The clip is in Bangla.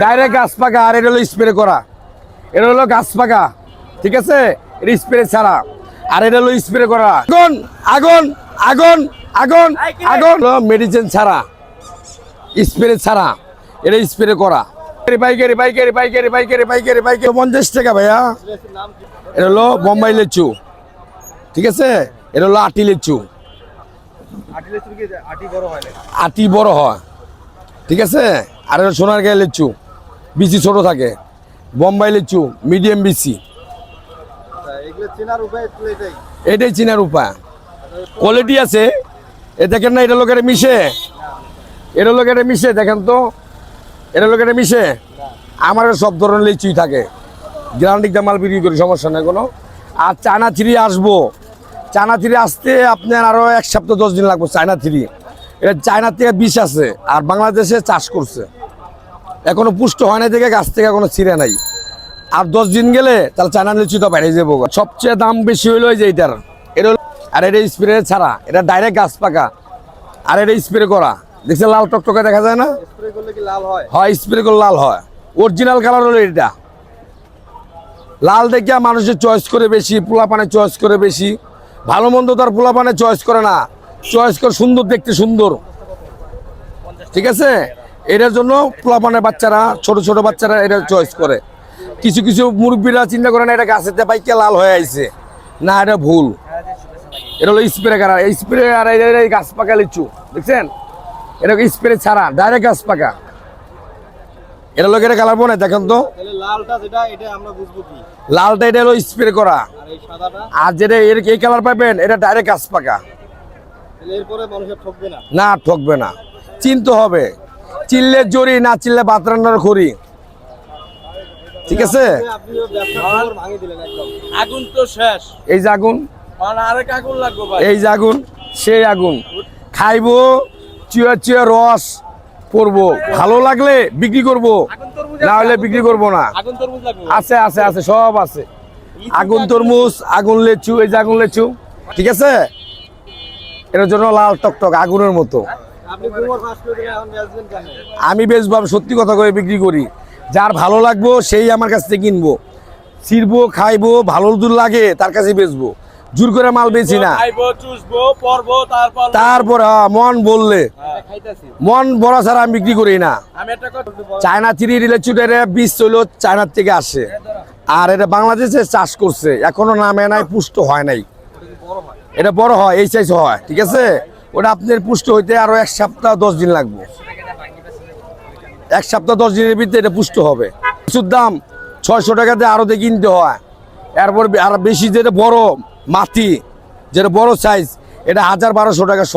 ডাইরেক্ট গাছ পাকা আর এটা হলো স্প্রে করা। এটা হলো গাছ পাকা ঠিক আছে? এটা স্প্রে ছাড়া। আর এটা হলো স্প্রে করা। আগুন আগুন আগুন আগুন আগুন। মেডিসিন ছাড়া। স্প্রে ছাড়া। এটা স্প্রে করা। পাইকারি পাইকারি পাইকারি পাইকারি পাইকারি পাইকারি পঞ্চাশ টাকা ভাইয়া। এটা হলো বোম্বাই লেচু। ঠিক আছে? এটা হলো আটি লেচু। আটি বড় হয় ঠিক আছে? আর এটা সোনার গায়ে লেচু। বিচি ছোট থাকে। বোম্বাই লিচু মিডিয়াম বিচি এটাই। চিনার উপায়। কোয়ালিটি আছে। এ দেখেন না এটা লোকের মিশে। এটা লোকের মিশে দেখেন তো। এটা লোকের মিশে। আমার সব ধরনের লিচুই থাকে। গ্রান্ডিক মাল বিক্রি করি সমস্যা নেই কোনো। আর চায়না থ্রি আসব। চায়না থ্রি আসতে আপনার আরও এক সপ্তাহ দশ দিন লাগবে চায়না থ্রি। এটা চায়নার থেকে বিষ আছে আর বাংলাদেশে চাষ করছে। এখনও পুষ্ট হয় না থেকে গাছ থেকে এখনও ছিঁড়ে নাই। আর দশ দিন গেলে তাহলে চায়না লিচু তো বেড়ে যাব সবচেয়ে দাম বেশি হইল যে এটার। এটা আর এটা স্প্রে ছাড়া। এটা ডাইরেক্ট গাছ পাকা। আর এটা স্প্রে করা। দেখছে লাল টকটকে দেখা যায় না? হয়? স্প্রে করলে লাল হয়। অরিজিনাল কালার হলো এটা। লাল দেখিয়া মানুষের চয়েস করে বেশি পোলা পোলাপানে চয়েস করে বেশি। ভালো মন্দ তার পোলা পোলাপানে চয়েস করে না। চয়েস করে সুন্দর দেখতে সুন্দর। ঠিক আছে? এটার জন্য পোলাপানের বাচ্চারা ছোট ছোট বাচ্চারা এটা চয়েস করে। কিছু কিছু মুরব্বীরা চিন্তা করে না এটা গাছেতে পাইকে লাল হয়ে আইছে। না এটা ভুল। এটা হলো স্প্রে করা? এই স্প্রে আর এই- গাছ পাকা লিচু দেখছেন? এটা স্প্রে ছাড়া ডাইরেক্ট গাছ পাকা। এটা লোক এটা কালার বনে দেখেন তো। লালটা এটা আমরা বুঝব কি? লালটা এটা হলো স্প্রে করা। আর এই সাদাটা? আর যেটা এর এই কালার পাবেন এটা ডাইরেক্ট গাছ পাকা। না ঠকবে না। চিনতে হবে। চিনলে জড়ি না চিল্লে ভাত রান্নার খড়ি। ঠিক আছে? আগুন তো শেষ। এই যে আগুন। আরেক আগুন লাগবে এই যে আগুন সেই আগুন। খাইবো চুয়া চুয়া রস করব। ভালো লাগলে বিক্রি করব। না হলে বিক্রি করব না। আছে আছে আছে সব আছে। আগুন তরমুজ আগুন লেচু এই যে আগুন লেচু। ঠিক আছে? এটার জন্য লাল টকটক আগুনের মতো। আমি বেচবো আমি সত্যি কথা করে বিক্রি করি। যার ভালো লাগবো সেই আমার কাছ থেকে কিনবো। ছিড়বো খাইবো ভালো দূর লাগে তার কাছে বেচবো। জোর করে মাল বেচি না। তারপর হ্যাঁ, মন বললে। মন বড় ছাড়া আমি বিক্রি করি না। চায়না থ্রি রিলেচুটের বীজ চলো চায়নার থেকে আসে। আর এটা বাংলাদেশে চাষ করছে। এখনও নামে নাই পুষ্ট হয় নাই। এটা বড় হয়? এই সাইজ হয় ঠিক আছে? ওটা আপনার পুষ্ট হইতে আরও এক সপ্তাহ দশ দিন লাগবে। এক সপ্তাহ দশ দিনের ভিতরে এটা পুষ্ট হবে। কিছুর দাম, ছয়শো টাকাতে দিয়ে কিনতে হয়। এরপর আর বেশি যেটা বড় মাটি, যেটা বড় সাইজ এটা হাজার বারোশো টাকা শ।